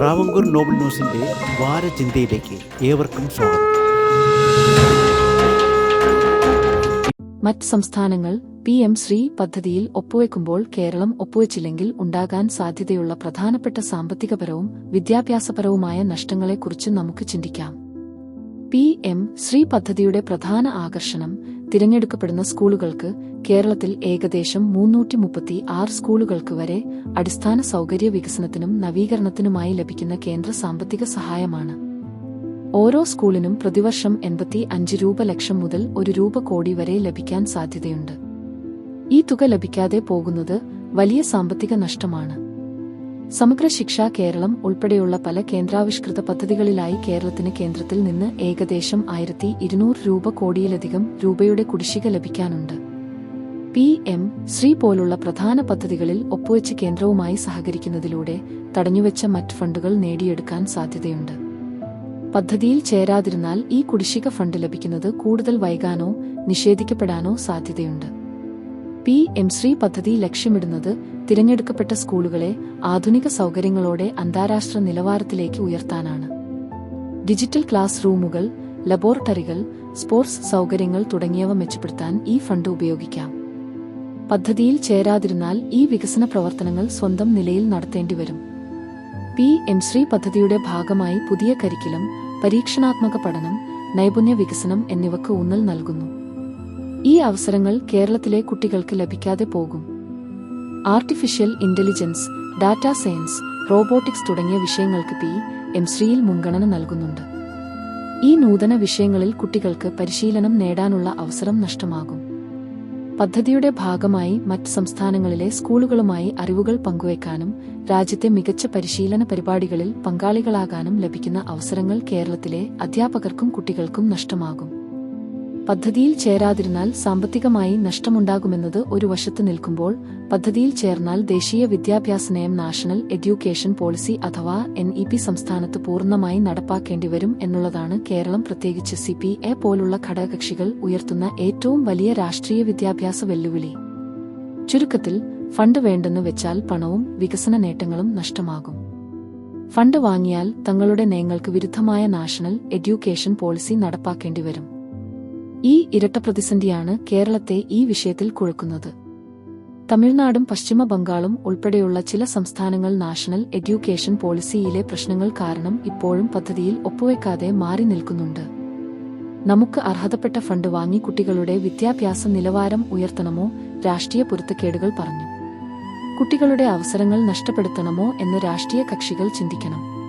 Travancore Nobel ന്യൂസിന്റെ വാരചിന്തയിലേക്ക് ഏവർക്കും സ്വാഗതം. മറ്റ് സംസ്ഥാനങ്ങൾ പി എം ശ്രീ പദ്ധതിയിൽ ഒപ്പുവെക്കുമ്പോൾ കേരളം ഒപ്പുവെച്ചില്ലെങ്കിൽ ഉണ്ടാകാൻ സാധ്യതയുള്ള പ്രധാനപ്പെട്ട സാമ്പത്തികപരവും വിദ്യാഭ്യാസപരവുമായ നഷ്ടങ്ങളെക്കുറിച്ച് നമുക്ക് ചിന്തിക്കാം. പി എം ശ്രീ പദ്ധതിയുടെ പ്രധാന ആകർഷണം തിരഞ്ഞെടുക്കപ്പെടുന്ന സ്കൂളുകൾക്ക് കേരളത്തിൽ ഏകദേശം മുന്നൂറ്റി മുപ്പത്തി ആറ് സ്കൂളുകൾക്ക് വരെ അടിസ്ഥാന സൗകര്യ വികസനത്തിനും നവീകരണത്തിനുമായി ലഭിക്കുന്ന കേന്ദ്ര സാമ്പത്തിക സഹായമാണ്. ഓരോ സ്കൂളിനും പ്രതിവർഷം എൺപത്തി അഞ്ച് രൂപ ലക്ഷം മുതൽ ഒരു രൂപ കോടി വരെ ലഭിക്കാൻ സാധ്യതയുണ്ട്. ഈ തുക ലഭിക്കാതെ പോകുന്നത് വലിയ സാമ്പത്തിക നഷ്ടമാണ്. സമഗ്ര ശിക്ഷാ കേരളം ഉൾപ്പെടെയുള്ള പല കേന്ദ്രാവിഷ്കൃത പദ്ധതികളിലായി കേരളത്തിന് കേന്ദ്രത്തിൽ നിന്ന് ഏകദേശം ആയിരത്തി ഇരുന്നൂറ് രൂപ കോടിയിലധികം രൂപയുടെ കുടിശ്ശിക ലഭിക്കാനുണ്ട്. പി എം ശ്രീ പോലുള്ള പ്രധാന പദ്ധതികളിൽ ഒപ്പുവെച്ച് കേന്ദ്രവുമായി സഹകരിക്കുന്നതിലൂടെ തടഞ്ഞുവെച്ച മറ്റ് ഫണ്ടുകൾ നേടിയെടുക്കാൻ സാധ്യതയുണ്ട്. പദ്ധതിയിൽ ചേരാതിരുന്നാൽ ഈ കുടിശ്ശിക ഫണ്ട് ലഭിക്കുന്നത് കൂടുതൽ വൈകാനോ നിഷേധിക്കപ്പെടാനോ സാധ്യതയുണ്ട്. പി എം ശ്രീ പദ്ധതി ലക്ഷ്യമിടുന്നത് തിരഞ്ഞെടുക്കപ്പെട്ട സ്കൂളുകളെ ആധുനിക സൗകര്യങ്ങളോടെ അന്താരാഷ്ട്ര നിലവാരത്തിലേക്ക് ഉയർത്താനാണ്. ഡിജിറ്റൽ ക്ലാസ് റൂമുകൾ ലബോറട്ടറികൾ സ്പോർട്സ് സൗകര്യങ്ങൾ തുടങ്ങിയവ മെച്ചപ്പെടുത്താൻ ഈ ഫണ്ട് ഉപയോഗിക്കാം. പദ്ധതിയിൽ ചേരാതിരുന്നാൽ ഈ വികസന പ്രവർത്തനങ്ങൾ സ്വന്തം നിലയിൽ നടത്തേണ്ടിവരും പി എം ശ്രീ പദ്ധതിയുടെ ഭാഗമായി പുതിയ കരിക്കുലം പരീക്ഷണാത്മക പഠനം നൈപുണ്യ വികസനം എന്നിവക്ക് ഊന്നൽ നൽകുന്നു. ഈ അവസരങ്ങൾ കേരളത്തിലെ കുട്ടികൾക്ക് ലഭിക്കാതെ പോകും. Artificial intelligence data science robotics തുടങ്ങിയ വിഷയങ്ങൾക്ക് പി എം ശ്രീയിൽ മുൻഗണന നൽകുന്നുണ്ട്. ഈ നൂതന വിഷയങ്ങളിൽ കുട്ടികൾക്ക് പരിശീലനം നേടാനുള്ള അവസരം നഷ്ടമാകും. പദ്ധതിയുടെ ഭാഗമായി മറ്റ് സംസ്ഥാനങ്ങളിലെ സ്കൂളുകളുമായി അറിവുകൾ പങ്കുവയ്ക്കാനും രാജ്യത്തെ മികച്ച പരിശീലന പരിപാടികളിൽ പങ്കാളികളാകാനും ലഭിക്കുന്ന അവസരങ്ങൾ കേരളത്തിലെ അധ്യാപകർക്കും കുട്ടികൾക്കും നഷ്ടമാകും. പദ്ധതിയിൽ ചേരാതിരുന്നാൽ സാമ്പത്തികമായി നഷ്ടമുണ്ടാകുമെന്നത് ഒരു വശത്ത് നിൽക്കുമ്പോൾ പദ്ധതിയിൽ ചേർന്നാൽ ദേശീയ വിദ്യാഭ്യാസ നയം നാഷണൽ എഡ്യൂക്കേഷൻ പോളിസി അഥവാ എൻ ഇ പി സംസ്ഥാനത്ത് പൂർണമായി നടപ്പാക്കേണ്ടിവരും എന്നുള്ളതാണ് കേരളം പ്രത്യേകിച്ച് സി പി എ പോലുള്ള ഘടകകക്ഷികൾ ഉയർത്തുന്ന ഏറ്റവും വലിയ രാഷ്ട്രീയ വിദ്യാഭ്യാസ വെല്ലുവിളി. ചുരുക്കത്തിൽ ഫണ്ട് വേണ്ടെന്ന് വെച്ചാൽ പണവും വികസന നേട്ടങ്ങളും നഷ്ടമാകും. ഫണ്ട് വാങ്ങിയാൽ തങ്ങളുടെ നയങ്ങൾക്ക് വിരുദ്ധമായ നാഷണൽ എഡ്യൂക്കേഷൻ പോളിസി നടപ്പാക്കേണ്ടിവരും ഈ ഇരട്ട പ്രതിസന്ധിയാണ് കേരളത്തെ ഈ വിഷയത്തിൽ കുഴക്കുന്നത്. തമിഴ്നാടും പശ്ചിമ ബംഗാളും ഉൾപ്പെടെയുള്ള ചില സംസ്ഥാനങ്ങൾ നാഷണൽ എഡ്യൂക്കേഷൻ പോളിസിയിലെ പ്രശ്നങ്ങൾ കാരണം ഇപ്പോഴും പദ്ധതിയിൽ ഒപ്പുവെക്കാതെ മാറി നിൽക്കുന്നുണ്ട്. നമുക്ക് അർഹതപ്പെട്ട ഫണ്ട് വാങ്ങി കുട്ടികളുടെ വിദ്യാഭ്യാസ നിലവാരം ഉയർത്തണമോ? രാഷ്ട്രീയ പൊരുത്തക്കേടുകൾ പറഞ്ഞു. കുട്ടികളുടെ അവസരങ്ങൾ നഷ്ടപ്പെടുത്തണമോ? എന്ന് രാഷ്ട്രീയ കക്ഷികൾ ചിന്തിക്കണം.